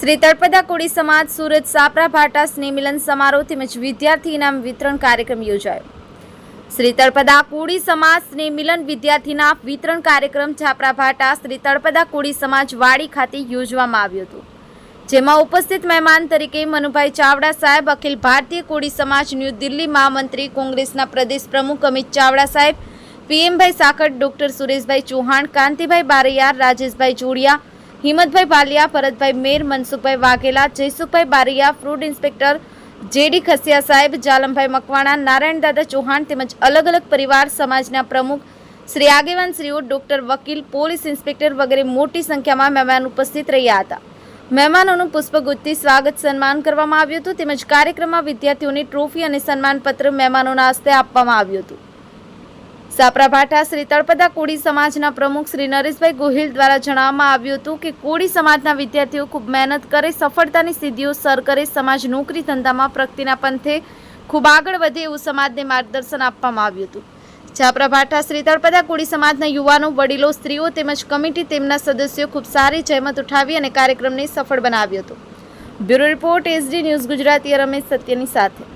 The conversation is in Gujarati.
શ્રી તળપદા કોળી સમાજ, સુરત, સાપરા ભાટા સ્નેહમિલન સમારોહ તેમજ વિદ્યાર્થી ઇનામ વિતરણ કાર્યક્રમ યોજાયો. શ્રી તળપદા કોળી સમાજ સ્નેહમિલન વિદ્યાર્થીના વિતરણ કાર્યક્રમ છાપરા ભાટા, શ્રી તળપદા કોળી સમાજ વાડી ખાતે યોજવામાં આવ્યો હતો. જેમાં ઉપસ્થિત મહેમાન તરીકે મનુભાઈ ચાવડા સાહેબ, અખિલ ભારતીય કોળી સમાજ, ન્યૂ દિલ્હી મહામંત્રી, કોંગ્રેસના પ્રદેશ પ્રમુખ અમિત ચાવડા સાહેબ, પીએમભાઈ સાકટ doctor Sureshbhai Chauhan, Kantibhai બારૈયાર Rajeshbhai Jodiya Himmatbhai Bhaliya Bharatbhai Mer, Mansukhbhai Vaghela, Jaysukhbhai Bariya, fruit inspector JD Khasiya સાહેબ, જાલમભાઈ મકવાણા, નારાયણ દાદા ચૌહાણ તેમજ અલગ અલગ પરિવાર સમાજના પ્રમુખ શ્રી આગેવાન શ્રીઓ, ડોક્ટર વકીલ, પોલીસ ઇન્સ્પેક્ટર વગેરે મોટી સંખ્યામાં મહેમાન ઉપસ્થિત રહ્યા હતા. મહેમાનોનું પુષ્પગુચ્છથી સ્વાગત સન્માન કરવામાં આવ્યું હતું તેમજ કાર્યક્રમમાં વિદ્યાર્થીઓની ટ્રોફી અને સન્માનપત્ર મહેમાનોના હસ્તે આપવામાં આવ્યું હતું. સાપરાભાઠા શ્રી તળપદા કોળી સમાજના પ્રમુખ શ્રી નરેશભાઈ ગોહિલ દ્વારા જણાવવામાં આવ્યું હતું કે કોળી સમાજના વિદ્યાર્થીઓ ખૂબ મહેનત કરે, સફળતાની સિદ્ધિઓ સર કરે, સમાજ નોકરી ધંધામાં પ્રગતિના પંથે ખૂબ આગળ વધે એવું સમાજને માર્ગદર્શન આપવામાં આવ્યું હતું. છાપરાભાઠા શ્રી તળપદા કોળી સમાજના યુવાનો, વડીલો, સ્ત્રીઓ તેમજ કમિટી તેમના સદસ્યો ખૂબ સારી જહેમત ઉઠાવી અને કાર્યક્રમને સફળ બનાવ્યો હતો. Bureau report, SD news Gujarati, Ramesh સત્યની સાથે.